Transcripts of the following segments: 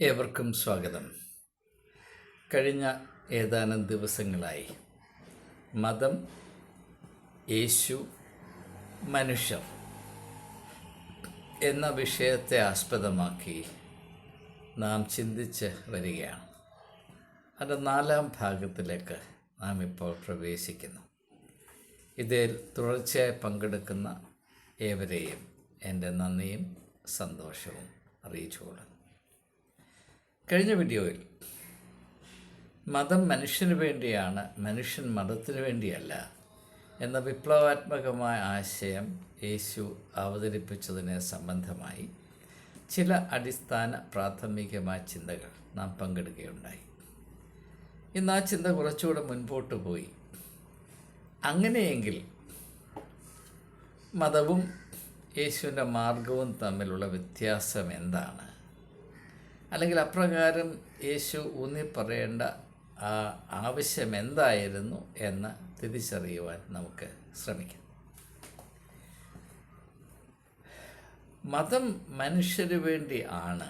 ഏവർക്കും സ്വാഗതം. കഴിഞ്ഞ ഏതാനും ദിവസങ്ങളായി മതം യേശു മനുഷ്യർ എന്ന വിഷയത്തെ ആസ്പദമാക്കി നാം ചിന്തിച്ച് വരികയാണ്. അതിന്റെ നാലാം ഭാഗത്തിലേക്ക് നാം ഇപ്പോൾ പ്രവേശിക്കുന്നു. ഇതിൽ തുടർച്ചയായി പങ്കെടുക്കുന്ന ഏവരെയും എന്റെ നന്ദിയും സന്തോഷവും അറിയിച്ചുകൊള്ളുന്നു. കഴിഞ്ഞ വീഡിയോയിൽ മതം മനുഷ്യന് വേണ്ടിയാണ് മനുഷ്യൻ മതത്തിന് വേണ്ടിയല്ല എന്ന വിപ്ലവാത്മകമായ ആശയം യേശു അവതരിപ്പിച്ചതിനെ സംബന്ധമായി ചില അടിസ്ഥാന പ്രാഥമികമായ ചിന്തകൾ നാം പങ്കെടുക്കുകയുണ്ടായി ഇന്ന് ആ ചിന്ത കുറച്ചുകൂടെ മുൻപോട്ട് പോയി. അങ്ങനെയെങ്കിൽ മതവും യേശുവിന്റെ മാർഗവും തമ്മിലുള്ള വ്യത്യാസം എന്താണ്? അല്ലെങ്കിൽ അപ്രകാരം യേശു ഊന്നി പറയേണ്ട ആ ആവശ്യം എന്തായിരുന്നു എന്ന് തിരിച്ചറിയുവാൻ നമുക്ക് ശ്രമിക്കാം. മതം മനുഷ്യന് വേണ്ടി ആണ്.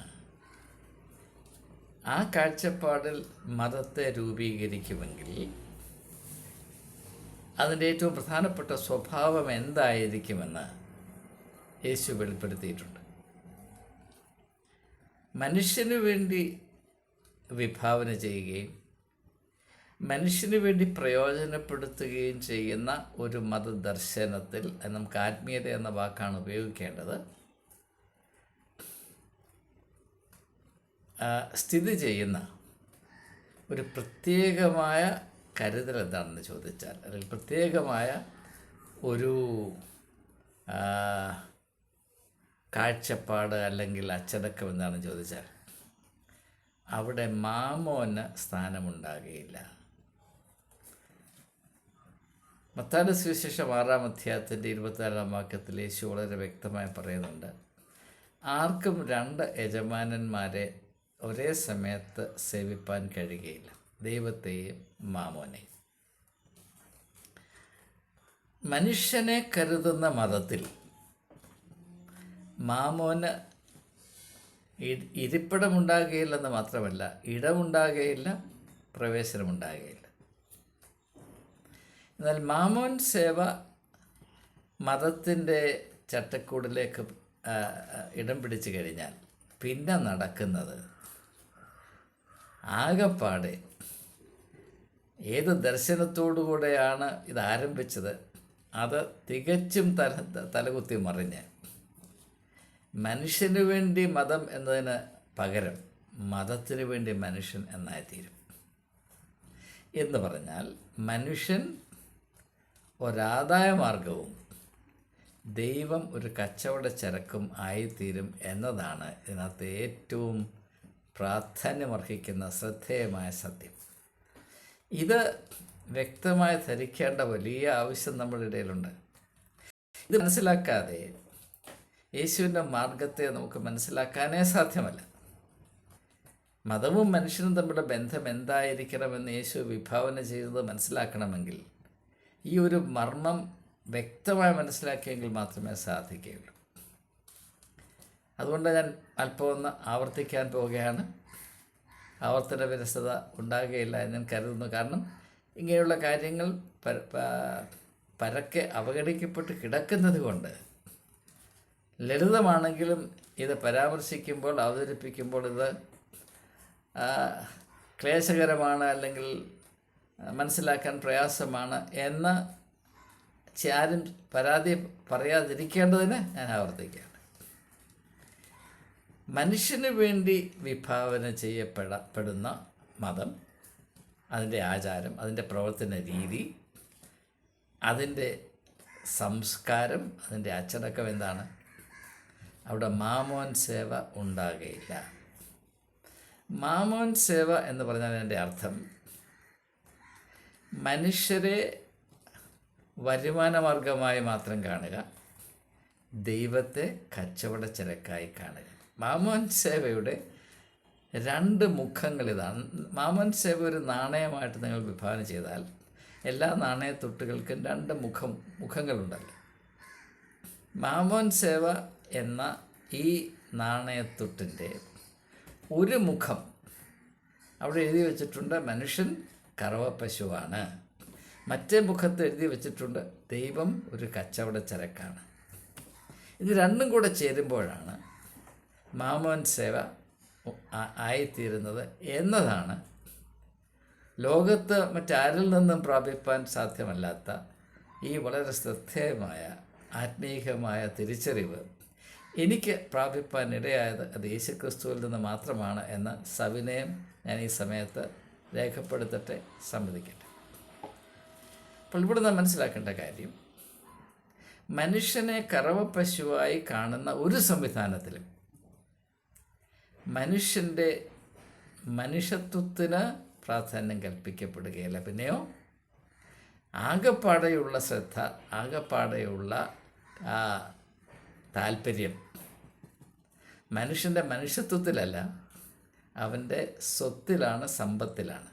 ആ കാഴ്ചപ്പാടിൽ മതത്തെ രൂപീകരിക്കുമെങ്കിൽ അതിന്റെ ഏറ്റവും പ്രധാനപ്പെട്ട സ്വഭാവം എന്തായിരിക്കുമെന്ന് യേശു വെളിപ്പെടുത്തിയിട്ടുണ്ട്. മനുഷ്യന് വേണ്ടി വിഭാവന ചെയ്യുകയും മനുഷ്യന് വേണ്ടി പ്രയോജനപ്പെടുത്തുകയും ചെയ്യുന്ന ഒരു മതദർശനത്തിൽ നമുക്ക് ആത്മീയത എന്ന വാക്കാണ് ഉപയോഗിക്കേണ്ടത് സ്ഥിതി ചെയ്യുന്ന ഒരു പ്രത്യേകമായ കരുതൽ എന്താണെന്ന് ചോദിച്ചാൽ അല്ലെങ്കിൽ പ്രത്യേകമായ ഒരു കാഴ്ചപ്പാട് അല്ലെങ്കിൽ അച്ചടക്കം എന്താണെന്ന് ചോദിച്ചാൽ അവിടെ മാമോന് സ്ഥാനമുണ്ടാകുകയില്ല. മത്താന സുവിശേഷം ആറാം അധ്യായത്തിന്റെ ഇരുപത്തിനാലാം വാക്യത്തിൽ യേശു വളരെ വ്യക്തമായി പറയുന്നുണ്ട് ആർക്കും രണ്ട് യജമാനന്മാരെ ഒരേ സമയത്ത് സേവിപ്പാൻ കഴിയുകയില്ല ദൈവത്തെയും മാമോനെയും. മനുഷ്യനെ കരുതുന്ന മതത്തിൽ മാമോന് ഇരിപ്പിടമുണ്ടാകുകയില്ലെന്ന് മാത്രമല്ല ഇടമുണ്ടാകുകയില്ല പ്രവേശനമുണ്ടാകുകയില്ല. എന്നാൽ മാമോൻ സേവ മതത്തിന്റെ ചട്ടക്കൂടിലേക്ക് ഇടം പിടിച്ചു കഴിഞ്ഞാൽ പിന്നെ നടക്കുന്നത് ആകപ്പാടെ ഏത് ദർശനത്തോടുകൂടെയാണ് ഇത് ആരംഭിച്ചത്? അത് തികച്ചും തല തലകുത്തി മറിഞ്ഞ്. മനുഷ്യന് വേണ്ടി മതം എന്നതിന് പകരം മതത്തിന് വേണ്ടി മനുഷ്യൻ എന്നായി തീരും. എന്ന് പറഞ്ഞാൽ മനുഷ്യൻ ഒരാദായ മാർഗവും ദൈവം ഒരു കച്ചവട ചരക്കും ആയിത്തീരും എന്നതാണ് ഇതിനകത്ത് ഏറ്റവും പ്രാധാന്യമർഹിക്കുന്ന ശ്രദ്ധേയമായ സത്യം. ഇത് വ്യക്തമായി ധരിക്കേണ്ട വലിയ ആവശ്യം നമ്മുടെ ഇടയിലുണ്ട്. ഇത് മനസ്സിലാക്കാതെ യേശുവിന്റെ മാർഗത്തെ നമുക്ക് മനസ്സിലാക്കാനേ സാധ്യമല്ല. മതവും മനുഷ്യനും തമ്മിലുള്ള ബന്ധം എന്തായിരിക്കണമെന്ന് യേശു വിഭാവന ചെയ്തത് മനസ്സിലാക്കണമെങ്കിൽ ഈ ഒരു മർമ്മം വ്യക്തമായി മനസ്സിലാക്കിയെങ്കിൽ മാത്രമേ സാധിക്കുകയുള്ളൂ. അതുകൊണ്ട് ഞാൻ അല്പം ഒന്ന് ആവർത്തിക്കാൻ പോവുകയാണ്. ആവർത്തന വിരസത ഉണ്ടാകുകയില്ല എന്ന് ഞാൻ കരുതുന്നു. കാരണം ഇങ്ങനെയുള്ള കാര്യങ്ങൾ പരക്കെ അവഗണിക്കപ്പെട്ട് കിടക്കുന്നത് കൊണ്ട് ലളിതമാണെങ്കിലും ഇത് പരാമർശിക്കുമ്പോൾ അവതരിപ്പിക്കുമ്പോൾ ഇത് ക്ലേശകരമാണ് അല്ലെങ്കിൽ മനസ്സിലാക്കാൻ പ്രയാസമാണ് എന്ന് ആരും പരാതി പറയാതിരിക്കേണ്ടതിന് ഞാൻ ആവർത്തിക്കുകയാണ്. മനുഷ്യന് വേണ്ടി വിഭാവന ചെയ്യപ്പെടപ്പെടുന്ന മതം അതിന്റെ ആചാരം അതിന്റെ പ്രവർത്തന രീതി അതിന്റെ സംസ്കാരം അതിന്റെ അച്ചടക്കം എന്താണ്? അവിടെ മാമോൻ സേവ ഉണ്ടാകുകയില്ല മാമോൻ സേവ എന്ന് പറഞ്ഞാൽ എന്റെ അർത്ഥം മനുഷ്യരെ വരുമാനമാർഗമായി മാത്രം കാണുക ദൈവത്തെ കച്ചവട ചരക്കായി കാണുക. മാമോൻ സേവയുടെ രണ്ട് മുഖങ്ങൾ ഇതാണ്. മാമോൻ സേവ ഒരു നാണയമായിട്ട് നിങ്ങൾ വിഭാവനം ചെയ്താൽ എല്ലാ നാണയത്തൊട്ടുകൾക്കും രണ്ട് മുഖം മുഖങ്ങളുണ്ടല്ലോ. മാമോൻ സേവ എന്ന ഈ നാണയത്തുട്ടിന്റെ ഒരു മുഖം അവിടെ എഴുതി വച്ചിട്ടുണ്ട് മനുഷ്യൻ കറവപ്പശുവാണ്. മറ്റേ മുഖത്ത് എഴുതി വച്ചിട്ടുണ്ട് ദൈവം ഒരു കച്ചവട ചരക്കാണ്. ഇത് രണ്ടും കൂടെ ചേരുമ്പോഴാണ് മാമോൻ സേവ ആയിത്തീരുന്നത് എന്നതാണ്. ലോകത്ത് മറ്റാരിൽ നിന്നും പ്രാപിപ്പാൻ സാധ്യമല്ലാത്ത ഈ വളരെ ശ്രദ്ധേയമായ ആത്മീയമായ തിരിച്ചറിവ് എനിക്ക് പ്രാപിപ്പാൻ ഇടയായത് അത് യേശുക്രിസ്തുവിൽ നിന്ന് മാത്രമാണ് എന്ന സവിനയം ഞാൻ ഈ സമയത്ത് രേഖപ്പെടുത്തട്ടെ സമ്മതിക്കട്ടെ. അപ്പോൾ ഇവിടെ നാം മനസ്സിലാക്കേണ്ട കാര്യം മനുഷ്യനെ കറവ പശുവായി കാണുന്ന ഒരു സംവിധാനത്തിലും മനുഷ്യന്റെ മനുഷ്യത്വത്തിന് പ്രാധാന്യം കൽപ്പിക്കപ്പെടുകയില്ല. പിന്നെയോ ആകപ്പാടെയുള്ള ശ്രദ്ധ ആകപ്പാടെയുള്ള താല്പര്യം മനുഷ്യന്റെ മനുഷ്യത്വത്തിലല്ല അവന്റെ സ്വത്തിലാണ് സമ്പത്തിലാണ്.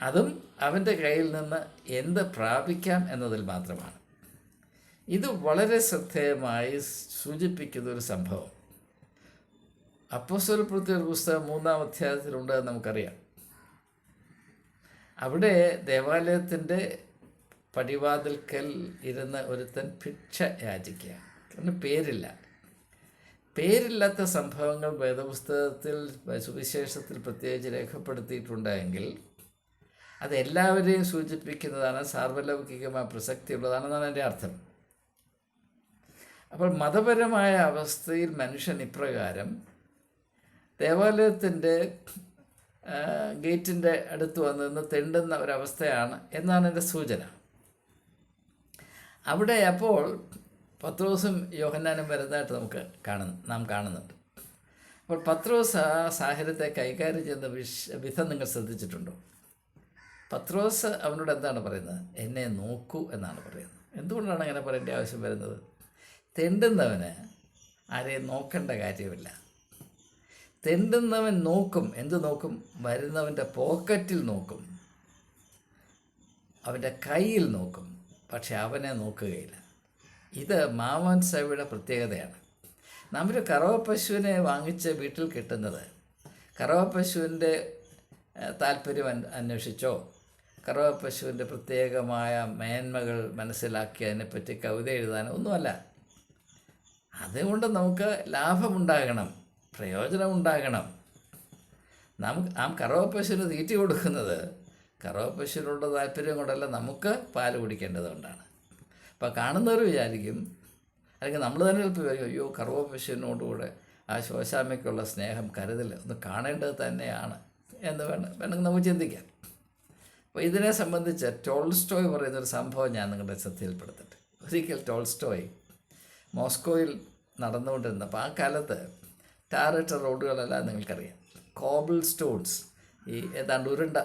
അതും അവന്റെ കയ്യിൽ നിന്ന് എന്ത് പ്രാപിക്കാം എന്നതിൽ മാത്രമാണ്. ഇത് വളരെ ശ്രദ്ധേയമായി സൂചിപ്പിക്കുന്ന ഒരു സംഭവം. അപ്പോസ്വലപ്പെടുത്തിയ ഒരു പുസ്തകം മൂന്നാം അധ്യായത്തിലുണ്ട് നമുക്കറിയാം. അവിടെ ദേവാലയത്തിന്റെ പടിവാതിൽക്കൽ ഇരുന്ന് ഒരുത്തൻ ഭിക്ഷ യാചിക്കുക അവന് പേരില്ല. പേരില്ലാത്ത സംഭവങ്ങൾ വേദപുസ്തകത്തിൽ സുവിശേഷത്തിൽ പ്രത്യേകിച്ച് രേഖപ്പെടുത്തിയിട്ടുണ്ടെങ്കിൽ അത് എല്ലാവരെയും സൂചിപ്പിക്കുന്നതാണ് സാർവലൗകികമായ പ്രസക്തിയുള്ളതാണെന്നാണ് എന്റെ അർത്ഥം. അപ്പോൾ മതപരമായ അവസ്ഥയിൽ മനുഷ്യൻ ഇപ്രകാരം ദേവാലയത്തിന്റെ ഗേറ്റിന്റെ അടുത്ത് വന്ന് നിന്ന് തെണ്ടുന്ന ഒരവസ്ഥയാണ് എന്നാണ് എന്റെ സൂചന. അവിടെ അപ്പോൾ പത്രോസും യോഹന്നാനും വരുന്നതായിട്ട് നമുക്ക് കാണുന്നു നാം കാണുന്നുണ്ട്. അപ്പോൾ പത്രോസ് ആ സാഹചര്യത്തെ കൈകാര്യം ചെയ്യുന്ന വിഷ വിധം നിങ്ങൾ ശ്രദ്ധിച്ചിട്ടുണ്ടോ? പത്രോസ് അവനോട് എന്താണ് പറയുന്നത്? എന്നെ നോക്കൂ എന്നാണ് പറയുന്നത്. എന്തുകൊണ്ടാണ് അങ്ങനെ പറയേണ്ട ആവശ്യം വരുന്നത്? തെണ്ടുന്നവന് ആരെയും നോക്കേണ്ട കാര്യമില്ല. തെണ്ടുന്നവൻ നോക്കും. എന്ത് നോക്കും? വരുന്നവന്റെ പോക്കറ്റിൽ നോക്കും. അവന്റെ കയ്യിൽ നോക്കും. പക്ഷെ അവനെ നോക്കുകയില്ല. ഇത് മാമോൻ സഭയുടെ പ്രത്യേകതയാണ്. നമ്മൊരു കറവ പശുവിനെ വാങ്ങിച്ച് വീട്ടിൽ കിട്ടുന്നത് കറവ പശുവിന്റെ താല്പര്യം അന്വേഷിച്ചോ? കറവ പശുവിന്റെ പ്രത്യേകമായ മേന്മകൾ മനസ്സിലാക്കി അതിനെപ്പറ്റി കവിത എഴുതാനോ? ഒന്നുമല്ല. അതുകൊണ്ട് നമുക്ക് ലാഭമുണ്ടാകണം പ്രയോജനമുണ്ടാകണം. നാം ആ കറവ പശുവിന് തീറ്റി കൊടുക്കുന്നത് കറവ പശുവിനുള്ള താല്പര്യം കൊണ്ടല്ല നമുക്ക് പാൽ കുടിക്കേണ്ടതുകൊണ്ടാണ് അപ്പോൾ കാണുന്നവർ വിചാരിക്കും അല്ലെങ്കിൽ നമ്മൾ തന്നെ ചിലപ്പോൾ വിചാരിക്കും അയ്യോ കറുവപ്പശുവിനോടുകൂടെ ആ ശോശാമ്മയ്ക്കുള്ള സ്നേഹം കരുതൽ ഒന്ന് കാണേണ്ടത് തന്നെയാണ് എന്ന് വേണം വേണമെങ്കിൽ നമുക്ക് ചിന്തിക്കാം. അപ്പോൾ ഇതിനെ സംബന്ധിച്ച് ടോൾസ്റ്റോയ് പറയുന്നൊരു സംഭവം ഞാൻ നിങ്ങളുടെ ശ്രദ്ധയിൽപ്പെടുത്തട്ടെ ഒരിക്കൽ ടോൾസ്റ്റോയ് മോസ്കോയിൽ നടന്നുകൊണ്ടിരുന്ന അപ്പോൾ ആ കാലത്ത് ടാറിട്ട റോഡുകളെല്ലാം നിങ്ങൾക്കറിയാം. കോബിൾ സ്റ്റോൺസ് ഈ ഏതാണ്ട് ഉരുണ്ട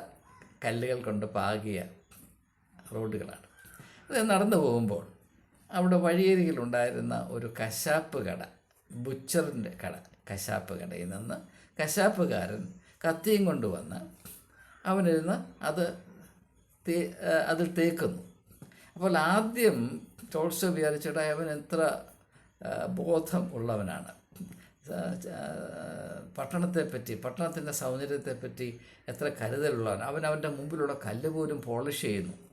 കല്ലുകൾ കൊണ്ട് പാകിയ റോഡുകളാണ്. നടന്നു പോകുമ്പോൾ അവിടെ വഴിയരികിലുണ്ടായിരുന്ന ഒരു കശാപ്പ് കട ബുച്ചറിന്റെ കട കശാപ്പ് കടയിൽ നിന്ന് കശാപ്പുകാരൻ കത്തിയും കൊണ്ടുവന്ന് അവനിരുന്ന് അത് തേ അതിൽ തേക്കുന്നു. അപ്പോൾ ആദ്യം ടോൾസ്റ്റോ വിചാരിച്ചിട്ട് അവൻ എത്ര ബോധം ഉള്ളവനാണ്. പട്ടണത്തെപ്പറ്റി പട്ടണത്തിന്റെ സൗന്ദര്യത്തെപ്പറ്റി എത്ര കരുതലുള്ളവൻ. അവൻ അവന്റെ മുമ്പിലുള്ള കല്ല് പോലും പോളിഷ് ചെയ്യുന്നു.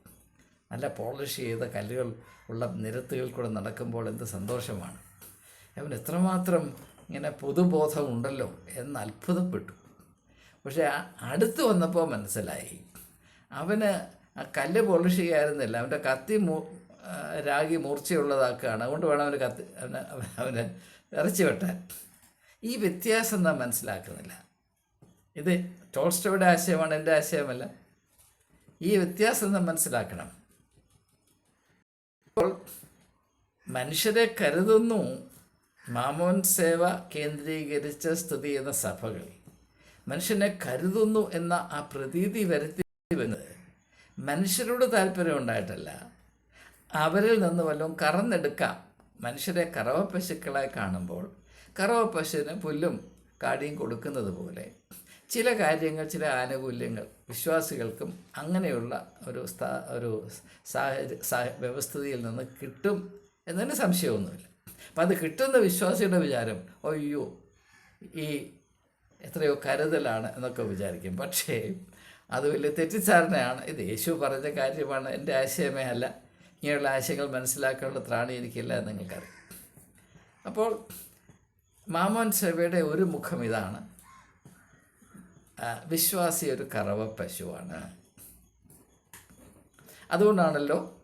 നല്ല പോളിഷ് ചെയ്ത കല്ലുകൾ ഉള്ള നിരത്തുകൾ കൂടെ നടക്കുമ്പോൾ എന്ത് സന്തോഷമാണ്. അവൻ എത്രമാത്രം ഇങ്ങനെ പൊതുബോധം ഉണ്ടല്ലോ എന്ന് അത്ഭുതപ്പെട്ടു. പക്ഷേ അടുത്ത് വന്നപ്പോൾ മനസ്സിലായി. അവന് ആ കല്ല് പോളിഷ് ചെയ്യാറുന്നില്ല അവന്റെ കത്തി മൂ രാഗി മൂർച്ചയുള്ളതാക്കുകയാണ്. അതുകൊണ്ട് വേണം അവന് കത്തി അവന് അവന് ഇറച്ചി വെട്ടാൻ. ഈ വ്യത്യാസം നാം മനസ്സിലാക്കുന്നില്ല. ഇത് ടോൾസ്റ്റോയുടെ ആശയമാണ് എന്റെ ആശയമല്ല. ഈ വ്യത്യാസം നാം മനസ്സിലാക്കണം അപ്പോൾ മനുഷ്യരെ കരുതുന്നു. മാമോൻ സേവ കേന്ദ്രീകരിച്ച് സ്ഥിതി ചെയ്യുന്ന സഭകൾ. മനുഷ്യനെ കരുതുന്നു എന്ന ആ പ്രതീതി വരുത്തി വന്നത് മനുഷ്യരോട് താല്പര്യം ഉണ്ടായിട്ടല്ല. അവരിൽ നിന്ന് വല്ലതും കറന്നെടുക്കാം. മനുഷ്യരെ കറവ പശുക്കളായി കാണുമ്പോൾ കറവ പശുവിന് പുല്ലും കാടിയും കൊടുക്കുന്നത് പോലെ ചില കാര്യങ്ങൾ ചില ആനുകൂല്യങ്ങൾ വിശ്വാസികൾക്കും അങ്ങനെയുള്ള ഒരു ഒരു സാഹചര്യ സാഹ വ്യവസ്ഥിതിയിൽ നിന്ന് കിട്ടും എന്നതിന് സംശയമൊന്നുമില്ല. അപ്പം അത് കിട്ടുന്ന വിശ്വാസിയുടെ വിചാരം അയ്യോ ഈ എത്രയോ കരുതലാണ് എന്നൊക്കെ വിചാരിക്കും. പക്ഷേ അത് വലിയ തെറ്റിദ്ധാരണയാണ്. ഇത് യേശു പറഞ്ഞ കാര്യമാണ്. എന്റെ ആശയമേ അല്ല. ഇങ്ങനെയുള്ള ആശയങ്ങൾ മനസ്സിലാക്കാനുള്ള ത്രാണി എനിക്കില്ല എന്ന് നിങ്ങൾക്കറിയാം. അപ്പോൾ മാമോൻ സഭയുടെ ഒരു മുഖം ഇതാണ്. വിശ്വാസി ഒരു കറവ പശുവാണ്. അതുകൊണ്ടാണല്ലോ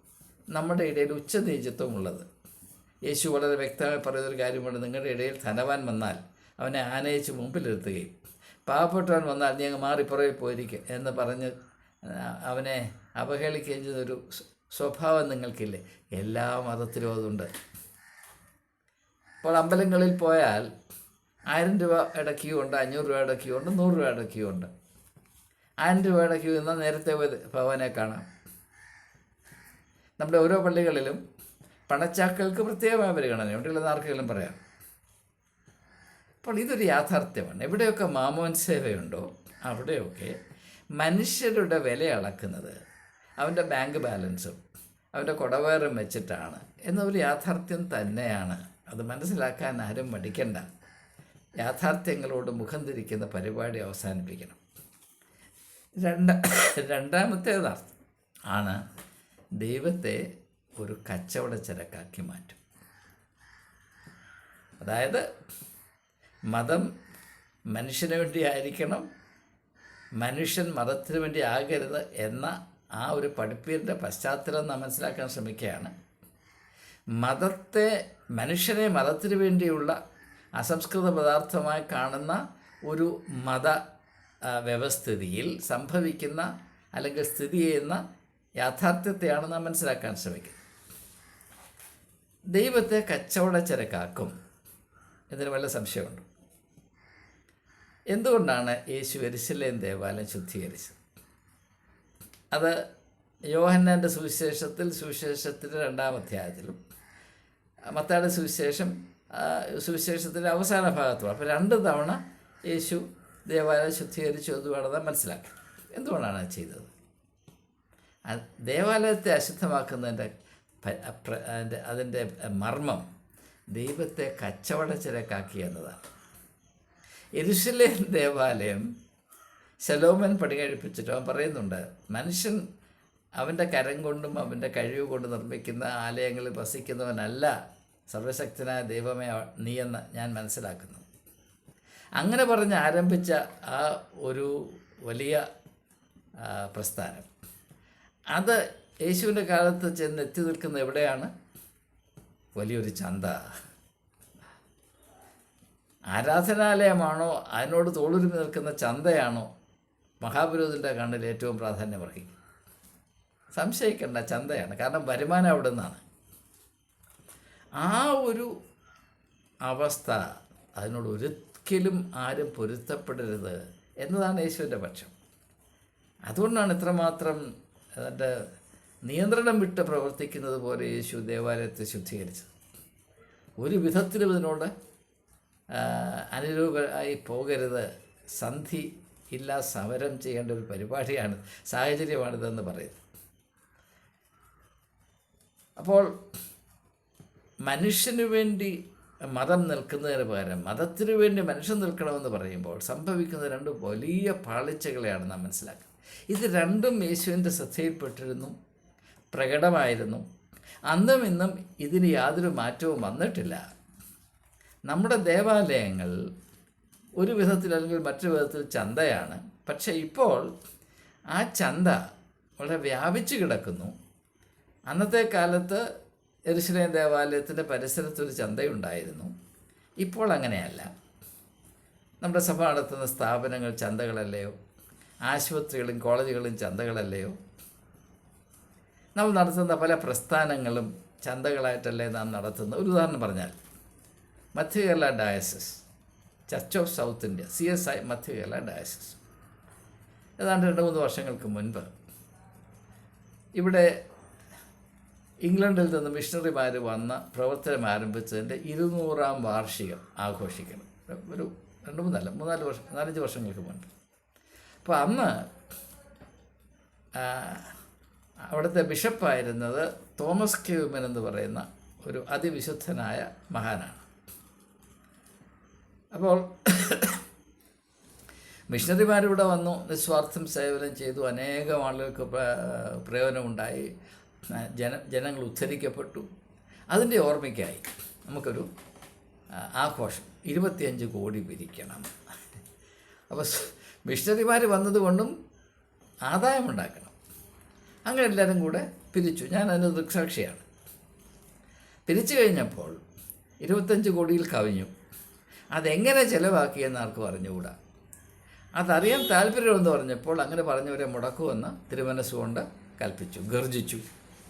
നമ്മുടെ ഇടയിൽ ഉച്ചനീചത്വം ഉള്ളത്. യേശു വളരെ വ്യക്തമായി പറയുന്നൊരു കാര്യമുണ്ട്. നിങ്ങളുടെ ഇടയിൽ ധനവാൻ വന്നാൽ അവനെ ആനയിച്ച് മുമ്പിലിരുത്തുകയും പാവപ്പെട്ടവൻ വന്നാൽ നീ അങ്ങ് മാറിപ്പുറകെ പോയിരിക്കും എന്ന് പറഞ്ഞ് അവനെ അവഹേളിക്കുകയും ചെയ്തൊരു സ്വഭാവം നിങ്ങൾക്കില്ലേ? എല്ലാ മതത്തിലും അതുണ്ട്. ഇപ്പോൾ അമ്പലങ്ങളിൽ പോയാൽ ആയിരം രൂപയുടെ ക്യൂ ഉണ്ട് അഞ്ഞൂറ് രൂപയുടെ ക്യൂ ഉണ്ട് നൂറ് രൂപയുടെ ക്യൂ ഉണ്ട് ആയിരം രൂപയുടെ ക്യൂ എന്നാൽ നേരത്തെ ഭഗവാനെ കാണാം. നമ്മുടെ ഓരോ പള്ളികളിലും പണച്ചാക്കൾക്ക് പ്രത്യേകമായ പരിഗണന. ഉണ്ടെങ്കിൽ ആർക്കെങ്കിലും പറയാം? അപ്പോൾ ഇതൊരു യാഥാർത്ഥ്യമാണ്. എവിടെയൊക്കെ മാമോൻ സേവയുണ്ടോ? അവിടെയൊക്കെ മനുഷ്യരുടെ വില അളക്കുന്നത് അവന്റെ ബാങ്ക് ബാലൻസും അവന്റെ കുടവേറും വെച്ചിട്ടാണ് എന്നൊരു യാഥാർത്ഥ്യം തന്നെയാണ്. അത് മനസ്സിലാക്കാൻ ആരും മടിക്കണ്ട. യാഥാർത്ഥ്യങ്ങളോട് മുഖം തിരിക്കുന്ന പരിപാടി അവസാനിപ്പിക്കണം. രണ്ട രണ്ടാമത്തേതാണ് ആണ് ദൈവത്തെ ഒരു കച്ചവട ചരക്കാക്കി മാറ്റും. അതായത് മതം മനുഷ്യന് വേണ്ടി ആയിരിക്കണം മനുഷ്യൻ മതത്തിന് വേണ്ടി ആകരുത് എന്ന ആ ഒരു പഠിപ്പീരിന്റെ പശ്ചാത്തലം നാം മനസ്സിലാക്കാൻ ശ്രമിക്കുകയാണ്. മതത്തെ മനുഷ്യനെ മതത്തിന് വേണ്ടിയുള്ള അസംസ്കൃത പദാർത്ഥമായി കാണുന്ന ഒരു മത വ്യവസ്ഥിതിയിൽ സംഭവിക്കുന്ന അല്ലെങ്കിൽ സ്ഥിതി ചെയ്യുന്ന യാഥാർത്ഥ്യത്തെയാണ് നാം മനസ്സിലാക്കാൻ ശ്രമിക്കുന്നത്. ദൈവത്തെ കച്ചവട ചരക്കാക്കും. എന്നതിന് വല്ല സംശയമുണ്ട്? എന്തുകൊണ്ടാണ് യേശു എരിശിലേം ദേവാലയം ശുദ്ധീകരിച്ചത്? അത് യോഹന്നാന്റെ സുവിശേഷത്തിൽ സുവിശേഷത്തിന്റെ രണ്ടാം അധ്യായത്തിലും മത്താടെ സുവിശേഷം സുവിശേഷത്തിന്റെ അവസാന ഭാഗത്തുമാണ് അപ്പോൾ രണ്ട് തവണ യേശു ദേവാലയം ശുദ്ധീകരിച്ചു എന്നുവേണമെന്ന് മനസ്സിലാക്കി എന്തുകൊണ്ടാണ് ചെയ്തത്? ദേവാലയത്തെ അശുദ്ധമാക്കുന്നതിന്റെ അതിന്റെ മർമ്മം ദൈവത്തെ കച്ചവട ചിലക്കാക്കി എന്നതാണ്. എരുശലേം ദേവാലയം ശലോമൻ പണി കഴിപ്പിച്ചിട്ട് അവൻ പറയുന്നുണ്ട് മനുഷ്യൻ അവന്റെ കരം കൊണ്ടും അവന്റെ കഴിവ് കൊണ്ട് നിർമ്മിക്കുന്ന ആലയങ്ങളിൽ വസിക്കുന്നവനല്ല സർവശക്തനായ ദൈവമേ നീ എന്ന് ഞാൻ മനസ്സിലാക്കുന്നു. അങ്ങനെ പറഞ്ഞ് ആരംഭിച്ച ആ ഒരു വലിയ പ്രസ്ഥാനം. അത് യേശുവിന്റെ കാലത്ത് ചെന്ന് എത്തി നിൽക്കുന്ന എവിടെയാണ്? വലിയൊരു ചന്ത. ആരാധനാലയമാണോ അതിനോട് തോളുരുമി നിൽക്കുന്ന ചന്തയാണോ മഹാപുരോഹിതന്റെ കണ്ണിൽ ഏറ്റവും പ്രാധാന്യം അർഹിക്കും സംശയിക്കേണ്ട ചന്തയാണ്. കാരണം വരുമാനം അവിടെ നിന്നാണ്. ആ ഒരു അവസ്ഥ അതിനോട് ഒരിക്കലും ആരും പൊരുത്തപ്പെടരുത് എന്നതാണ് യേശുവിന്റെ പക്ഷം. അതുകൊണ്ടാണ് ഇത്രമാത്രം അതിന്റെ നിയന്ത്രണം വിട്ട് പ്രവർത്തിക്കുന്നത് പോലെ യേശു ദേവാലയത്തെ ശുദ്ധീകരിച്ചത്. ഒരു വിധത്തിലും ഇതിനോട് അനുരൂപമായി പോകരുത്. സന്ധി ഇല്ല സമരം ചെയ്യേണ്ട ഒരു പരിപാടിയാണ് സാഹചര്യമാണിതെന്ന് പറയുന്നത് അപ്പോൾ മനുഷ്യന് വേണ്ടി മതം നിൽക്കുന്നതിന് പകരം മതത്തിനു വേണ്ടി മനുഷ്യൻ നിൽക്കണമെന്ന് പറയുമ്പോൾ സംഭവിക്കുന്ന രണ്ട് വലിയ പാളിച്ചകളെയാണ് നാം മനസ്സിലാക്കുന്നത്. ഇത് രണ്ടും യേശുവിന്റെ ശ്രദ്ധയിൽപ്പെട്ടിരുന്നു. പ്രകടമായിരുന്നു. അന്നും ഇന്നും ഇതിന് യാതൊരു മാറ്റവും വന്നിട്ടില്ല. നമ്മുടെ ദേവാലയങ്ങൾ ഒരു വിധത്തിൽ അല്ലെങ്കിൽ മറ്റൊരു വിധത്തിൽ ചന്തയാണ്. പക്ഷേ ഇപ്പോൾ ആ ചന്ത വളരെ വ്യാപിച്ചു കിടക്കുന്നു. അന്നത്തെ കാലത്ത് എരുശലേം ദേവാലയത്തിന്റെ പരിസരത്തൊരു ചന്തയുണ്ടായിരുന്നു. ഇപ്പോൾ അങ്ങനെയല്ല. നമ്മുടെ സഭ നടത്തുന്ന സ്ഥാപനങ്ങൾ ചന്തകളല്ലയോ? ആശുപത്രികളും കോളേജുകളും ചന്തകളല്ലയോ? നമ്മൾ നടത്തുന്ന പല പ്രസ്ഥാനങ്ങളും ചന്തകളായിട്ടല്ലേ നാം നടത്തുന്ന. ഒരു ഉദാഹരണം പറഞ്ഞാൽ Madhya Kerala diocese Church of South India C S I Madhya Kerala diocese. ഏതാണ്ട് രണ്ട് മൂന്ന് വർഷങ്ങൾക്ക് മുൻപ് ഇവിടെ ഇംഗ്ലണ്ടിൽ നിന്ന് മിഷണറിമാർ വന്ന പ്രവർത്തനം ആരംഭിച്ചതിന്റെ ഇരുന്നൂറാം വാർഷികം ആഘോഷിക്കണം. ഒരു രണ്ട് മൂന്നല്ല മൂന്നാൽ വർഷം നാലഞ്ച് വർഷങ്ങൾക്ക് മുൻപ്. അപ്പോൾ അന്ന് അവിടുത്തെ ബിഷപ്പായിരുന്നത് തോമസ് ക്യൂമൻ എന്ന് പറയുന്ന ഒരു അതിവിശുദ്ധനായ മഹാനാണ്. അപ്പോൾ മിഷണറിമാരിവിടെ വന്നു നിസ്വാർത്ഥം സേവനം ചെയ്തു അനേകം ആളുകൾക്ക് പ്ര- പ്രയോജനമുണ്ടായി ജന ജനങ്ങൾ ഉദ്ധരിക്കപ്പെട്ടു. അതിന്റെ ഓർമ്മയ്ക്കായി നമുക്കൊരു ആഘോഷം ഇരുപത്തിയഞ്ച് കോടി പിരിക്കണം. അപ്പോൾ മിഷണറിമാർ വന്നതുകൊണ്ടും ആദായമുണ്ടാക്കണം. അങ്ങനെ എല്ലാവരും കൂടെ പിരിച്ചു. ഞാൻ അതിന് ദൃക്സാക്ഷിയാണ്. പിരിച്ചു കഴിഞ്ഞപ്പോൾ ഇരുപത്തഞ്ച് കോടിയിൽ കവിഞ്ഞു. അതെങ്ങനെ ചിലവാക്കിയെന്ന് ആർക്കും അറിഞ്ഞുകൂടാ. അതറിയാൻ താല്പര്യമെന്ന് പറഞ്ഞപ്പോൾ അങ്ങനെ പറഞ്ഞവരെ മുടക്കുമെന്ന് തിരുമനസ്സുകൊണ്ട് കൽപ്പിച്ചു. ഗർജിച്ചു.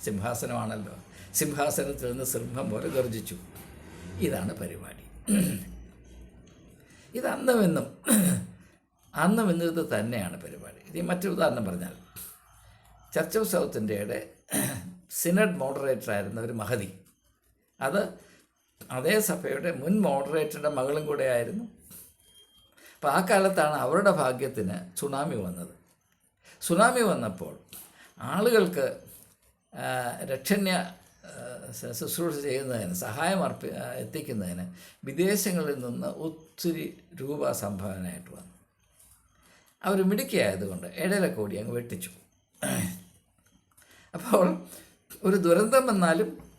സിംഹാസനമാണല്ലോ. സിംഹാസനത്തിൽ നിന്ന് സിംഹം പോലെ ഗർജിച്ചു. ഇതാണ് പരിപാടി. ഇത് അന്നും ഇന്നും അന്നും തന്നെയാണ് പരിപാടി. ഇനി മറ്റൊരു ഉദാഹരണം പറഞ്ഞാൽ ചർച്ച് ഓഫ് സൗത്ത് ഇന്ത്യയുടെ സിനഡ് മോഡറേറ്റർ ആയിരുന്ന ഒരു മഹതി. അത് അതേ സഭയുടെ മുൻ മോഡറേറ്ററുടെ മകളും കൂടെ ആയിരുന്നു അപ്പോൾ ആ കാലത്താണ് അവരുടെ ഭാഗ്യത്തിന് സുനാമി വന്നത്. സുനാമി വന്നപ്പോൾ ആളുകൾക്ക് രക്ഷണ്യ ശുശ്രൂഷ ചെയ്യുന്നതിന് സഹായം അർപ്പി എത്തിക്കുന്നതിന് വിദേശങ്ങളിൽ നിന്ന് ഒത്തിരി രൂപ സംഭാവനയായിട്ട് വന്നു. അവർ മിടുക്കിയായതുകൊണ്ട് ഏഴര കോടി അങ്ങ് വെട്ടിച്ചു. അപ്പോൾ ഒരു ദുരന്തം വന്നാലും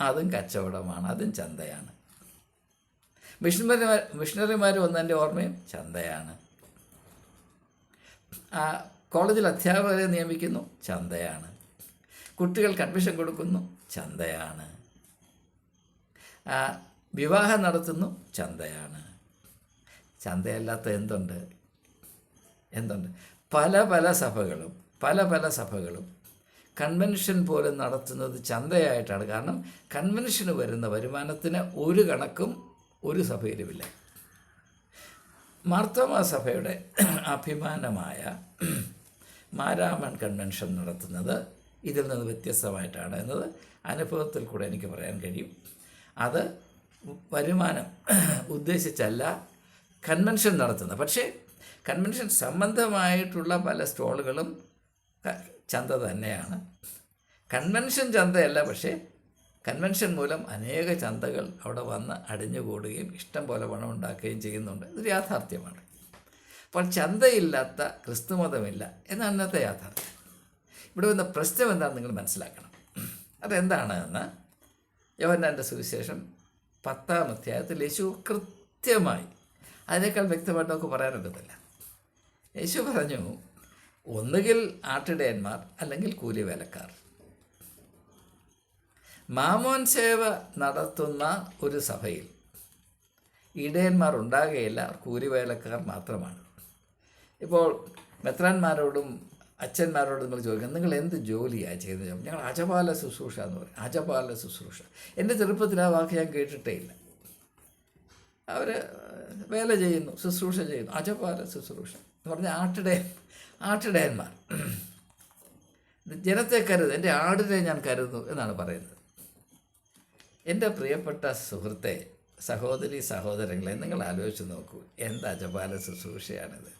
അതും കച്ചവടമാണ് അതും ചന്തയാണ്. മിഷണറിമാർ മിഷണറിമാർ വന്നതിന്റെ ഓർമ്മയും ചന്തയാണ്. ആ കോളേജിൽ അധ്യാപകരെ നിയമിക്കുന്നു ചന്തയാണ്. കുട്ടികൾക്ക് അഡ്മിഷൻ കൊടുക്കുന്നു ചന്തയാണ്. വിവാഹം നടത്തുന്നു ചന്തയാണ്. ചന്തയല്ലാത്ത എന്തുണ്ട്? എന്തുണ്ട്? പല പല സഭകളും പല പല സഭകളും കൺവെൻഷൻ പോലെ നടത്തുന്നത് ചന്തയായിട്ടാണ്. കാരണം കൺവെൻഷന് വരുന്ന വരുമാനത്തിന് ഒരു കണക്കും ഒരു സഭയിലുമില്ല. മാർത്തോമ സഭയുടെ അഭിമാനമായ മാരാമൺ കൺവെൻഷൻ നടത്തുന്നത് ഇതിൽ നിന്ന് വ്യത്യസ്തമായിട്ടാണ് എന്നത് അനുഭവത്തിൽ കൂടെ എനിക്ക് പറയാൻ കഴിയും. അത് വരുമാനം ഉദ്ദേശിച്ചല്ല കൺവെൻഷൻ നടത്തുന്നത്. പക്ഷേ കൺവെൻഷൻ സംബന്ധമായിട്ടുള്ള പല സ്റ്റോളുകളും ചന്ത തന്നെയാണ്. കൺവെൻഷൻ ചന്തയല്ല പക്ഷേ കൺവെൻഷൻ മൂലം അനേക ചന്തകൾ അവിടെ വന്ന് അടിഞ്ഞുകൂടുകയും ഇഷ്ടം പോലെ പണം ഉണ്ടാക്കുകയും ചെയ്യുന്നുണ്ട്. ഇതൊരു യാഥാർത്ഥ്യമാണ്. അപ്പോൾ ചന്തയില്ലാത്ത ക്രിസ്തുമതമില്ല എന്നാണ് ഇന്നത്തെ യാഥാർത്ഥ്യം. ഇവിടെ വന്ന പ്രശ്നം എന്താണെന്ന് നിങ്ങൾ മനസ്സിലാക്കണം. അതെന്താണ് എന്ന് യോഹന്നാന്റെ സുവിശേഷം പത്താം അധ്യായത്തിൽ യേശു കൃത്യമായി അതിനേക്കാൾ വ്യക്തമായിട്ട് നമുക്ക് പറയാനൊക്കത്തില്ല യേശു പറഞ്ഞു ഒന്നുകിൽ ആട്ടിടയന്മാർ അല്ലെങ്കിൽ കൂലിവേലക്കാർ. മാമോൻ സേവ നടത്തുന്ന ഒരു സഭയിൽ ഇടയന്മാർ ഉണ്ടാകുകയില്ല കൂലിവേലക്കാർ മാത്രമാണ്. ഇപ്പോൾ മെത്രാന്മാരോടും അച്ഛന്മാരോടും നിങ്ങൾ ചോദിക്കാം നിങ്ങൾ എന്ത് ജോലിയാണ് ചെയ്യുന്നത്? ഞങ്ങൾ അജപാല ശുശ്രൂഷ എന്ന് പറയും. അജപാല ശുശ്രൂഷ. എന്റെ ചെറുപ്പത്തിൽ ആ വാക്ക് ഞാൻ കേട്ടിട്ടേ ഇല്ല. അവർ വേല ചെയ്യുന്നു ശുശ്രൂഷ ചെയ്യുന്നു. അജപാല ശുശ്രൂഷ എന്ന് പറഞ്ഞാൽ ആട്ടിടയൻ ആട്ടിടയന്മാർ. ജനത്തെ കരുത് എന്റെ ആടിനെ ഞാൻ കരുതുന്നു എന്നാണ് പറയുന്നത്. എന്റെ പ്രിയപ്പെട്ട സുഹൃത്തെ സഹോദരി സഹോദരങ്ങളെ നിങ്ങൾ ആലോചിച്ച് നോക്കൂ എന്താ ജപാല ശുശ്രൂഷയാണിത്?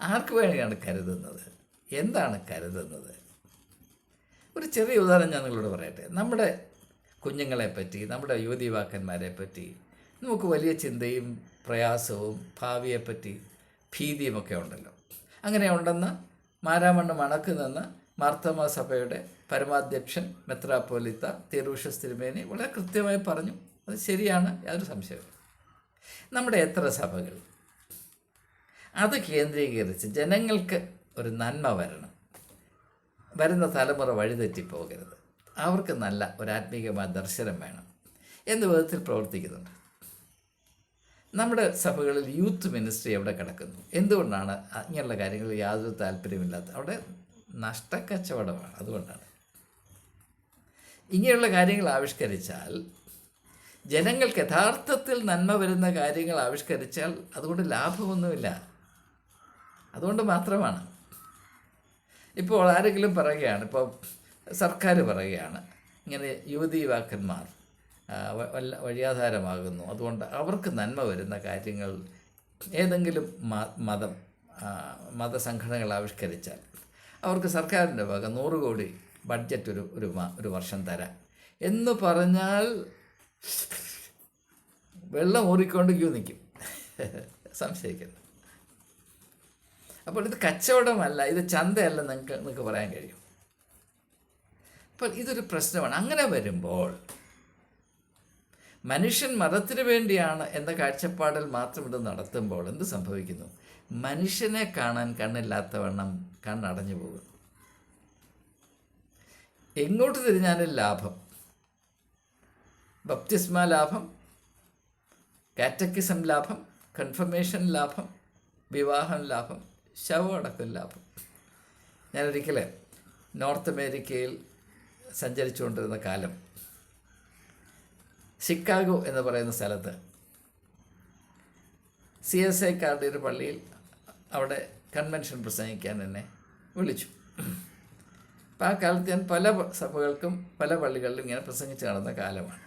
ആർക്ക് വേണ്ടിയാണ് കരുതുന്നത്? എന്താണ് കരുതുന്നത്? ഒരു ചെറിയ ഉദാഹരണം ഞാൻ നിങ്ങളോട് പറയട്ടെ. നമ്മുടെ കുഞ്ഞുങ്ങളെ പറ്റി നമ്മുടെ യുവതിവാക്കന്മാരെ പറ്റി നമുക്ക് വലിയ ചിന്തയും പ്രയാസവും ഭാവിയെപ്പറ്റി ഭീതിയുമൊക്കെ ഉണ്ടല്ലോ. അങ്ങനെ ഉണ്ടെന്ന് മാരാമണ്ണ് മണക്ക് നിന്ന് മാർത്തമ സഭയുടെ പരമാധ്യക്ഷൻ മെത്രാപ്പോലിത്ത തിരൂഷസ് തിരുമേനി വളരെ കൃത്യമായി പറഞ്ഞു. അത് ശരിയാണ് യാതൊരു സംശയവും നമ്മുടെ എത്ര സഭകൾ? അത് കേന്ദ്രീകരിച്ച് ജനങ്ങൾക്ക് ഒരു നന്മ വരണം. വരുന്ന തലമുറ വഴിതെറ്റിപ്പോകരുത്. അവർക്ക് നല്ല ഒരു ആത്മീകമായ ദർശനം വേണം. എന്ന വിധത്തിൽ പ്രവർത്തിക്കുന്നുണ്ട്? നമ്മുടെ സഭകളിൽ യൂത്ത് മിനിസ്ട്രി എവിടെ കിടക്കുന്നു? എന്തുകൊണ്ടാണ് ഇങ്ങനെയുള്ള കാര്യങ്ങളിൽ യാതൊരു താല്പര്യമില്ലാത്ത അവിടെ നഷ്ടക്കച്ചവടമാണ് അതുകൊണ്ടാണ്. ഇങ്ങനെയുള്ള കാര്യങ്ങൾ ആവിഷ്കരിച്ചാൽ ജനങ്ങൾക്ക് യഥാർത്ഥത്തിൽ നന്മ വരുന്ന കാര്യങ്ങൾ ആവിഷ്കരിച്ചാൽ അതുകൊണ്ട് ലാഭമൊന്നുമില്ല. അതുകൊണ്ട് മാത്രമാണ്. ഇപ്പോൾ ആരെങ്കിലും പറയുകയാണ് ഇപ്പോൾ സർക്കാർ പറയുകയാണ് ഇങ്ങനെ യുവതി യുവാക്കന്മാർ വല്ല വഴിയാധാരമാകുന്നു. അതുകൊണ്ട് അവർക്ക് നന്മ വരുന്ന കാര്യങ്ങൾ ഏതെങ്കിലും മതം മതസംഘടനകൾ ആവിഷ്കരിച്ചാൽ അവർക്ക് സർക്കാരിന്റെ വക നൂറ് കോടി ബഡ്ജറ്റ് ഒരു ഒരു ഒരു വർഷം തരാം എന്ന് പറഞ്ഞാൽ വെള്ളം ഊറിക്കൊണ്ട് ക്യൂ നിൽക്കും സംശയിക്കുന്നു അപ്പോൾ ഇത് കച്ചവടമല്ല ഇത് ചന്തയല്ല നിങ്ങൾക്ക് നിങ്ങൾക്ക് പറയാൻ കഴിയും. അപ്പോൾ ഇതൊരു പ്രശ്നമാണ്. അങ്ങനെ വരുമ്പോൾ മനുഷ്യൻ മതത്തിന് വേണ്ടിയാണ് എന്ന കാഴ്ചപ്പാടിൽ മാത്രം ഇത് നടത്തുമ്പോൾ എന്ത് സംഭവിക്കുന്നു? മനുഷ്യനെ കാണാൻ കണ്ണില്ലാത്തവണ്ണം കണ്ണടഞ്ഞു പോകുന്നു. എങ്ങോട്ട് തിരിഞ്ഞാലും ലാഭം. ബപ്തിസ്മ ലാഭം കാറ്റക്കിസം ലാഭം കൺഫർമേഷൻ ലാഭം വിവാഹം ലാഭം ശവമടക്കം ലാഭം. ഞാനൊരിക്കൽ നോർത്ത് അമേരിക്കയിൽ സഞ്ചരിച്ചുകൊണ്ടിരുന്ന കാലം ഷിക്കാഗോ എന്ന് പറയുന്ന സ്ഥലത്ത് സി എസ് ഐക്കാരുടെ ഒരു പള്ളിയിൽ അവിടെ കൺവെൻഷൻ പ്രസംഗിക്കാൻ എന്നെ വിളിച്ചു. അപ്പം ആ കാലത്ത് ഞാൻ പല സഭകൾക്കും പല പള്ളികളിലും ഇങ്ങനെ പ്രസംഗിച്ച് നടന്ന കാലമാണ്.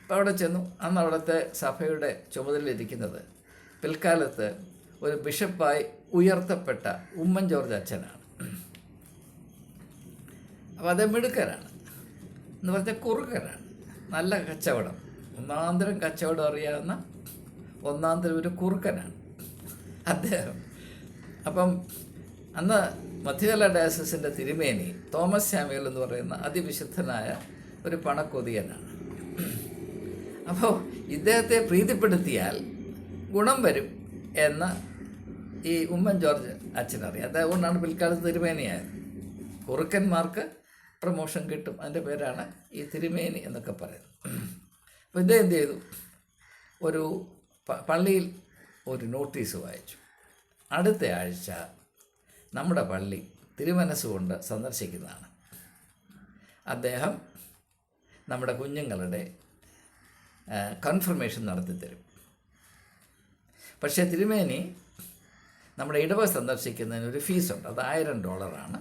അപ്പോൾ അവിടെ ചെന്നു. അന്ന് അവിടുത്തെ സഭയുടെ ചുമതലയിലിരിക്കുന്നത് പിൽക്കാലത്ത് ഒരു ബിഷപ്പായി ഉയർത്തപ്പെട്ട ഉമ്മൻ ജോർജ് അച്ഛനാണ്. അപ്പോൾ അത് മിടുക്കരാണ് എന്ന് പറഞ്ഞാൽ കുറുക്കരാണ് നല്ല കച്ചവടം. ഒന്നാന്തരം കച്ചവടം അറിയാവുന്ന ഒന്നാന്തരം ഒരു കുറുക്കനാണ് അദ്ദേഹം. അപ്പം അന്ന് മധ്യകല ഡയസസിന്റെ തിരുമേനി തോമസ് സാമ്യൽ എന്ന് പറയുന്ന അതിവിശുദ്ധനായ ഒരു പണക്കൊതിയനാണ്. അപ്പോൾ ഇദ്ദേഹത്തെ പ്രീതിപ്പെടുത്തിയാൽ ഗുണം വരും എന്ന് ഈ ഉമ്മൻ ജോർജ് അച്ഛനറിയാം. അതുകൊണ്ടാണ് പിൽക്കാലത്ത് തിരുമേനിയായത്. കുറുക്കന്മാർക്ക് പ്രമോഷൻ കിട്ടും. അതിന്റെ പേരാണ് ഈ തിരുമേനി എന്നൊക്കെ പറയുന്നത്. അപ്പോൾ ഇദ്ദേഹം എന്ത് ചെയ്തു? ഒരു പള്ളിയിൽ ഒരു നോട്ടീസ് വായിച്ചു. അടുത്ത ആഴ്ച നമ്മുടെ പള്ളി തിരുമനസ്സുകൊണ്ട് സന്ദർശിക്കുന്നതാണ്. അദ്ദേഹം നമ്മുടെ കുഞ്ഞുങ്ങളുടെ കൺഫർമേഷൻ നടത്തിത്തരും പക്ഷേ തിരുമേനി നമ്മുടെ ഇടവ സന്ദർശിക്കുന്നതിന് ഒരു ഫീസുണ്ട് അത് ആയിരം ഡോളറാണ്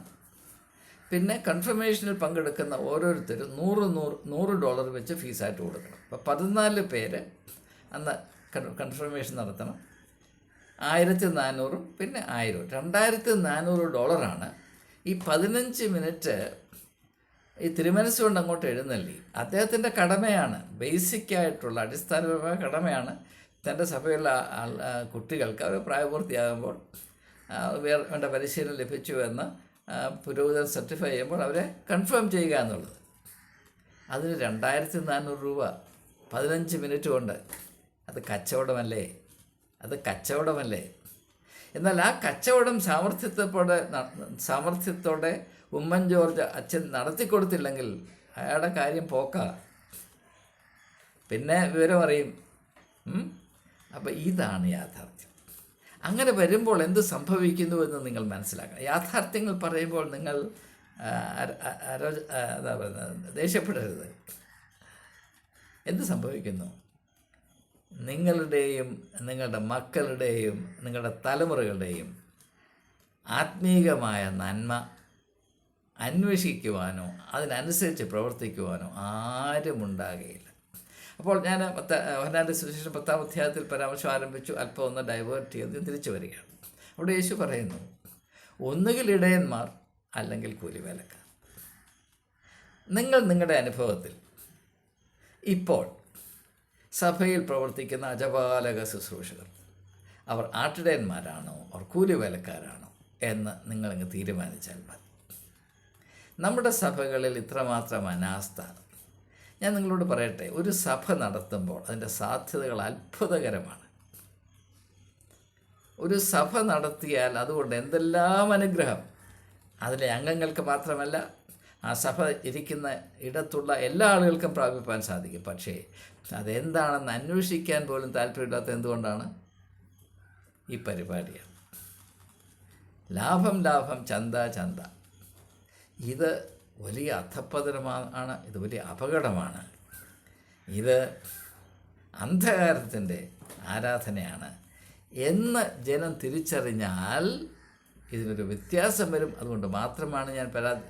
പിന്നെ കൺഫർമേഷനിൽ പങ്കെടുക്കുന്ന ഓരോരുത്തരും നൂറ് നൂറ് നൂറ് ഡോളർ വെച്ച് ഫീസായിട്ട് കൊടുക്കണം. അപ്പോൾ പതിനാല് പേര് അന്ന് കൺഫർമേഷൻ നടത്തണം. ആയിരത്തി നാനൂറും പിന്നെ ആയിരവും. രണ്ടായിരത്തി നാനൂറ് ഡോളറാണ് ഈ പതിനഞ്ച് മിനിറ്റ് ഈ തിരുമനസ് കൊണ്ട് അങ്ങോട്ട് എഴുന്നള്ളി. അദ്ദേഹത്തിന്റെ കടമയാണ്. ബേസിക്കായിട്ടുള്ള അടിസ്ഥാനപരമായ കടമയാണ്. തന്റെ സഭയിലുള്ള ആൾ- കുട്ടികൾക്ക് അവർ പ്രായപൂർത്തിയാകുമ്പോൾ വേറെ വേണ്ട പരിശീലനം ലഭിച്ചു എന്ന് പുരോഹിതൻ സർട്ടിഫൈ ചെയ്യുമ്പോൾ അവരെ കൺഫേം ചെയ്യുക എന്നുള്ളത്. അതിന് രണ്ടായിരത്തി നാനൂറ് രൂപ പതിനഞ്ച് മിനിറ്റ് കൊണ്ട്. അത് കച്ചവടമല്ലേ? അത് കച്ചവടമല്ലേ? എന്നാൽ ആ കച്ചവടം സാമർഥ്യത്തോടെ സാമർഥ്യത്തോടെ ഉമ്മൻ ജോർജ് അച്ഛൻ നടത്തിക്കൊടുത്തില്ലെങ്കിൽ അയാളുടെ കാര്യം പോക്ക. പിന്നെ വിവരം അറിയും? അപ്പം ഇതാണ് യാഥാർത്ഥ്യം. അങ്ങനെ വരുമ്പോൾ എന്ത് സംഭവിക്കുന്നു എന്ന് നിങ്ങൾ മനസ്സിലാക്കണം. യാഥാർത്ഥ്യങ്ങൾ പറയുമ്പോൾ നിങ്ങൾ എന്താ പറയുന്നത്? ദേഷ്യപ്പെടരുത്. എന്ത് സംഭവിക്കുന്നു? നിങ്ങളുടെയും നിങ്ങളുടെ മക്കളുടെയും നിങ്ങളുടെ തലമുറകളുടെയും ആത്മീകമായ നന്മ അന്വേഷിക്കുവാനോ അതിനനുസരിച്ച് പ്രവർത്തിക്കുവാനോ ആരും ഉണ്ടാകുകയില്ല അപ്പോൾ ഞാൻ പത്ത ഹനാന്റെ സുവിശേഷം പത്താം അധ്യായത്തിൽ പരാമർശം ആരംഭിച്ചു. അല്പം ഒന്ന് ഡൈവേർട്ട് ചെയ്ത് തിരിച്ചു വരികയാണ്. അവിടെ യേശു പറയുന്നു ഒന്നുകിൽ ഇടയന്മാർ അല്ലെങ്കിൽ കൂലിവേലക്കാർ. നിങ്ങൾ നിങ്ങളുടെ അനുഭവത്തിൽ ഇപ്പോൾ സഭയിൽ പ്രവർത്തിക്കുന്ന അജപാലക ശുശ്രൂഷകർ അവർ ആട്ടിടയന്മാരാണോ? അവർ കൂലിവേലക്കാരാണോ? എന്ന് നിങ്ങളങ്ങ് തീരുമാനിച്ചാൽ മതി. നമ്മുടെ സഭകളിൽ ഇത്രമാത്രം അനാസ്ഥ ഞാൻ നിങ്ങളോട് പറയട്ടെ ഒരു സഭ നടത്തുമ്പോൾ അതിന്റെ സാധ്യതകൾ അത്ഭുതകരമാണ്. ഒരു സഭ നടത്തിയാൽ അതുകൊണ്ട് എന്തെല്ലാം അനുഗ്രഹം? അതിലെ അംഗങ്ങൾക്ക് മാത്രമല്ല ആ സഭ ഇരിക്കുന്ന ഇടത്തുള്ള എല്ലാ ആളുകൾക്കും പ്രാപിപ്പാൻ സാധിക്കും. പക്ഷേ അതെന്താണെന്ന് അന്വേഷിക്കാൻ പോലും താല്പര്യമില്ലാത്ത എന്തുകൊണ്ടാണ്? ഈ പരിപാടിയാണ്. ലാഭം ലാഭം ചന്ത ചന്ത. ഇത് വലിയ അധപ്പതനമാണ് ഇത് വലിയ അപകടമാണ്. ഇത് അന്ധകാരത്തിന്റെ ആരാധനയാണ്. എന്ന് ജനം തിരിച്ചറിഞ്ഞാൽ ഇതിനൊരു വ്യത്യാസം വരും. അതുകൊണ്ട് മാത്രമാണ് ഞാൻ പരാ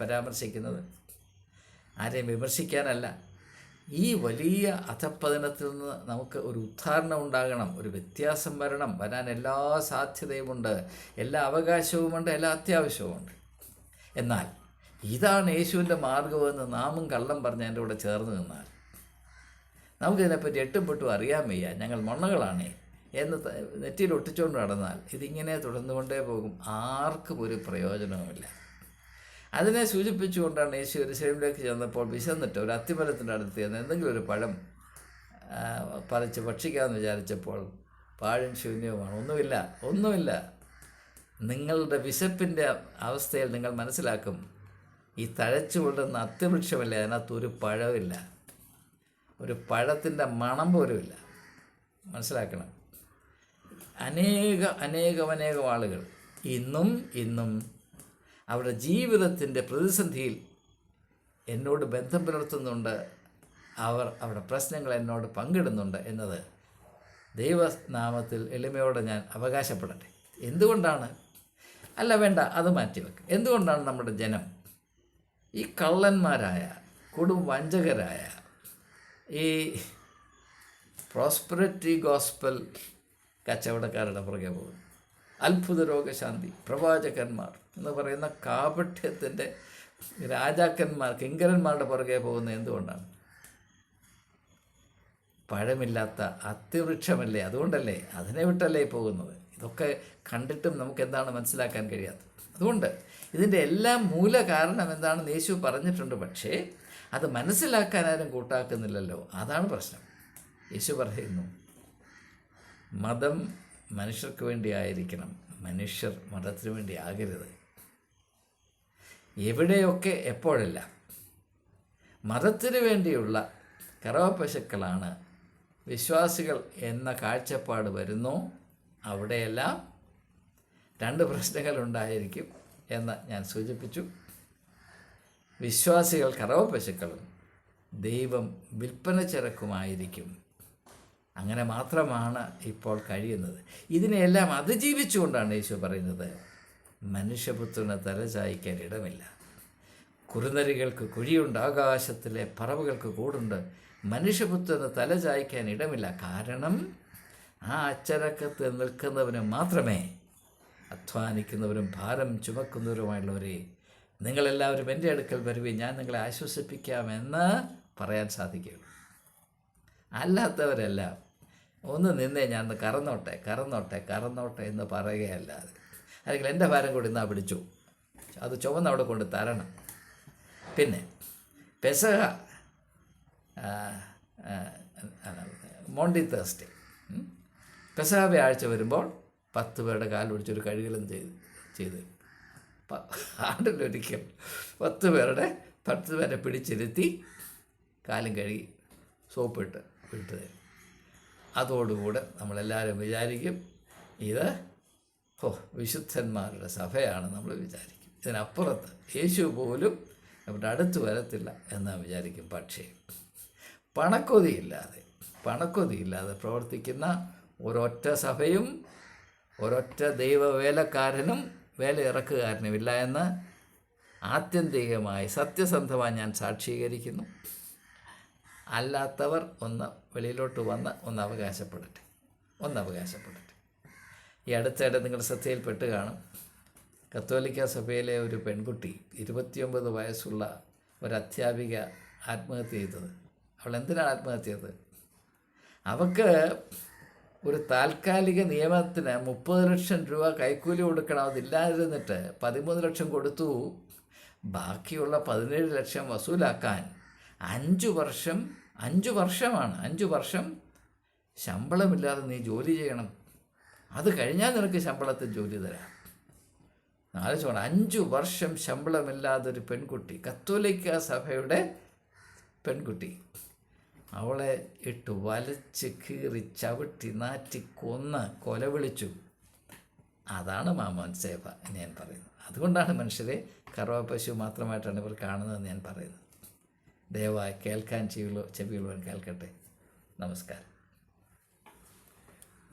പരാമർശിക്കുന്നത്. ആരെയും വിമർശിക്കാനല്ല. ഈ വലിയ അധപ്പതനത്തിൽ നിന്ന് നമുക്ക് ഒരു ഉദ്ധാരണം ഉണ്ടാകണം. ഒരു വ്യത്യാസം വരണം. വരാൻ എല്ലാ സാധ്യതയുമുണ്ട്. എല്ലാ അവകാശവുമുണ്ട്. എല്ലാ അത്യാവശ്യവുമുണ്ട്. എന്നാൽ ഇതാണ് യേശുവിന്റെ മാർഗമെന്ന് നാമും കള്ളം പറഞ്ഞ് എന്റെ കൂടെ ചേർന്ന് നിന്നാൽ. നമുക്കിതിനെപ്പറ്റി എട്ടും പെട്ടും അറിയാൻ വയ്യ. ഞങ്ങൾ മണ്ണകളാണ്. എന്ന് നെറ്റിയിൽ ഒട്ടിച്ചുകൊണ്ട് നടന്നാൽ ഇതിങ്ങനെ തുടർന്നുകൊണ്ടേ പോകും. ആർക്കും ഒരു പ്രയോജനവുമില്ല. അതിനെ സൂചിപ്പിച്ചുകൊണ്ടാണ് യേശു എരുസലേമിലേക്ക് ചെന്നപ്പോൾ വിശന്നിട്ട് ഒരു അത്തിമരത്തിന്റെ അടുത്ത് ചെന്ന് എന്തെങ്കിലും ഒരു പഴം പറിച്ച് ഭക്ഷിക്കാമെന്ന് വിചാരിച്ചപ്പോൾ പാഴും ശൂന്യവുമാണ്. ഒന്നുമില്ല ഒന്നുമില്ല. നിങ്ങളുടെ വിശപ്പിന്റെ അവസ്ഥയിൽ നിങ്ങൾ മനസ്സിലാക്കും. ഈ തഴച്ചു കൊണ്ടുവന്ന അത്യവൃക്ഷമല്ലേ അതിനകത്ത് ഒരു പഴമില്ല ഒരു പഴത്തിന്റെ മണം പോലുമില്ല. മനസ്സിലാക്കണം? അനേക അനേകം അനേകം ആളുകൾ ഇന്നും ഇന്നും അവരുടെ ജീവിതത്തിന്റെ പ്രതിസന്ധിയിൽ എന്നോട് ബന്ധം പുലർത്തുന്നുണ്ട്. അവർ അവരുടെ പ്രശ്നങ്ങൾ എന്നോട് പങ്കിടുന്നുണ്ട് എന്നത് ദൈവനാമത്തിൽ എളിമയോടെ ഞാൻ അവകാശപ്പെടട്ടെ. എന്തുകൊണ്ടാണ്? അല്ല വേണ്ട അത് മാറ്റിവെക്ക്. എന്തുകൊണ്ടാണ് നമ്മുടെ ജനം ഈ കള്ളന്മാരായ കൊടും വഞ്ചകരായ ഈ പ്രോസ്പെറിറ്റി ഗോസ്പൽ കച്ചവടക്കാരുടെ പുറകെ പോകും. അത്ഭുത രോഗശാന്തി പ്രവാചകന്മാർ എന്ന് പറയുന്ന കാപഠ്യത്തിന്റെ രാജാക്കന്മാർ കിങ്കരന്മാരുടെ പുറകെ പോകുന്നത് എന്തുകൊണ്ടാണ്? പഴമില്ലാത്ത അത്യവൃക്ഷമല്ലേ അതുകൊണ്ടല്ലേ? അതിനെ വിട്ടല്ലേ പോകുന്നത്? ഇതൊക്കെ കണ്ടിട്ടും നമുക്ക് എന്താണ് മനസ്സിലാക്കാൻ കഴിയാത്തത്? അതുകൊണ്ട് ഇതിന്റെ എല്ലാം മൂല കാരണം എന്താണെന്ന് യേശു പറഞ്ഞിട്ടുണ്ട്. പക്ഷേ അത് മനസ്സിലാക്കാൻ ആരും കൂട്ടാക്കുന്നില്ലല്ലോ. അതാണ് പ്രശ്നം. യേശു പറയുന്നു മതം മനുഷ്യർക്ക് വേണ്ടി ആയിരിക്കണം. മനുഷ്യർ മതത്തിന് വേണ്ടി ആകരുത്. എവിടെയൊക്കെ എപ്പോഴല്ല. മതത്തിന് വേണ്ടിയുള്ള കറവപ്പശുക്കളാണ് വിശ്വാസികൾ എന്ന കാഴ്ചപ്പാട് വരുന്നു. അവിടെയെല്ലാം രണ്ട് പ്രശ്നങ്ങളുണ്ടായിരിക്കും എന്ന് ഞാൻ സൂചിപ്പിച്ചു. വിശ്വാസികൾ കറവപ്പശുക്കളും ദൈവം വിൽപ്പന ചരക്കുമായിരിക്കും. അങ്ങനെ മാത്രമാണ് ഇപ്പോൾ കഴിയുന്നത്. ഇതിനെയെല്ലാം അതിജീവിച്ചുകൊണ്ടാണ് യേശു പറയുന്നത് മനുഷ്യപുത്രന് തലചായ്ക്കാൻ ഇടമില്ല. കുറുനരികൾക്ക് കുഴിയുണ്ട് ആകാശത്തിലെ പറവുകൾക്ക് കൂടുണ്ട്. മനുഷ്യപുത്രന് തലചായ്ക്കാൻ ഇടമില്ല. കാരണം ആ അച്ചരക്കത്ത് നിൽക്കുന്നവന് മാത്രമേ അധ്വാനിക്കുന്നവരും ഭാരം ചുമക്കുന്നവരുമായുള്ളവരെ നിങ്ങളെല്ലാവരും എന്റെ അടുക്കൽ വരുവേ ഞാൻ നിങ്ങളെ ആശ്വസിപ്പിക്കാമെന്ന് പറയാൻ സാധിക്കുകയുള്ളൂ. അല്ലാത്തവരെല്ലാം ഒന്ന് നിന്നേ ഞാൻ കറന്നോട്ടെ കറന്നോട്ടെ കറന്നോട്ടെ എന്ന് പറയുകയല്ലാതെ അല്ലെങ്കിൽ എന്റെ ഭാരം കൂടി ഇന്നാ പിടിച്ചു. അത് ചുവന്ന് അവിടെ കൊണ്ട് തരണം. പിന്നെ പെസഹ മോണ്ടി തേഴ്സ്ഡേ പെസഹ വ്യാഴ്ച വരുമ്പോൾ പത്ത് പേരുടെ കാൽ പിടിച്ചൊരു കഴുകലും ചെയ്ത്. ചെയ്ത് ആണ്ടിലൊരിക്കൽ പത്ത് പേരുടെ പത്ത് പേരെ പിടിച്ചിരുത്തി കാലും കഴുകി സോപ്പിട്ട് വിട്ട് തരും അതോടുകൂടെ നമ്മളെല്ലാവരും വിചാരിക്കും ഇത് ഓ വിശുദ്ധന്മാരുടെ സഭയാണ് നമ്മൾ വിചാരിക്കും. ഇതിനപ്പുറത്ത് യേശു പോലും നമ്മുടെ അടുത്ത് വരത്തില്ല എന്നാണ് വിചാരിക്കും. പക്ഷേ പണക്കൊതിയില്ലാതെ പണക്കൊതിയില്ലാതെ പ്രവർത്തിക്കുന്ന ഒരൊറ്റ സഭയും ഒരൊറ്റ ദൈവ വേലക്കാരനും വേല ഇറക്കുകാരനുമില്ല എന്ന് ആത്യന്തികമായി സത്യസന്ധമായി ഞാൻ സാക്ഷീകരിക്കുന്നു. അല്ലാത്തവർ ഒന്ന് വെളിയിലോട്ട് വന്ന് ഒന്ന് അവകാശപ്പെടട്ടെ. ഒന്ന് അവകാശപ്പെടട്ടെ. ഈ അടുത്തിടെ നിങ്ങൾ ശ്രദ്ധയിൽപ്പെട്ട് കാണും. കത്തോലിക്ക സഭയിലെ ഒരു പെൺകുട്ടി ഇരുപത്തിയൊമ്പത് വയസ്സുള്ള ഒരു അധ്യാപിക ആത്മഹത്യ ചെയ്തത്. അവൾ എന്തിനാണ് ആത്മഹത്യ ചെയ്തത്? അവൾക്ക് ഒരു താൽക്കാലിക നിയമത്തിന് മുപ്പത് ലക്ഷം രൂപ കൈക്കൂലി കൊടുക്കണം അതില്ലാതിരുന്നിട്ട് പതിമൂന്ന് ലക്ഷം കൊടുത്തു. ബാക്കിയുള്ള പതിനേഴ് ലക്ഷം വസൂലാക്കാൻ അഞ്ചു വർഷം അഞ്ചു വർഷമാണ് അഞ്ചു വർഷം ശമ്പളമില്ലാതെ നീ ജോലി ചെയ്യണം. അത് കഴിഞ്ഞാൽ നിനക്ക് ശമ്പളത്തിൽ ജോലി തരാം. ആലോചിച്ചോണം അഞ്ചു വർഷം ശമ്പളമില്ലാതൊരു പെൺകുട്ടി കത്തോലിക്ക സഭയുടെ പെൺകുട്ടി. അവളെ ഇട്ട് വലച്ച് കീറി ചവിട്ടി നാറ്റി കൊന്ന് കൊല വിളിച്ചു. അതാണ് മാമോൻ സേവ ഞാൻ പറയുന്നത്. അതുകൊണ്ടാണ് മനുഷ്യരെ കറവ പശു മാത്രമായിട്ടാണ് ഇവർ കാണുന്നതെന്ന് ഞാൻ പറയുന്നത്. ദയവായി കേൾക്കാൻ ചെവികളോ കേൾക്കട്ടെ. നമസ്കാരം.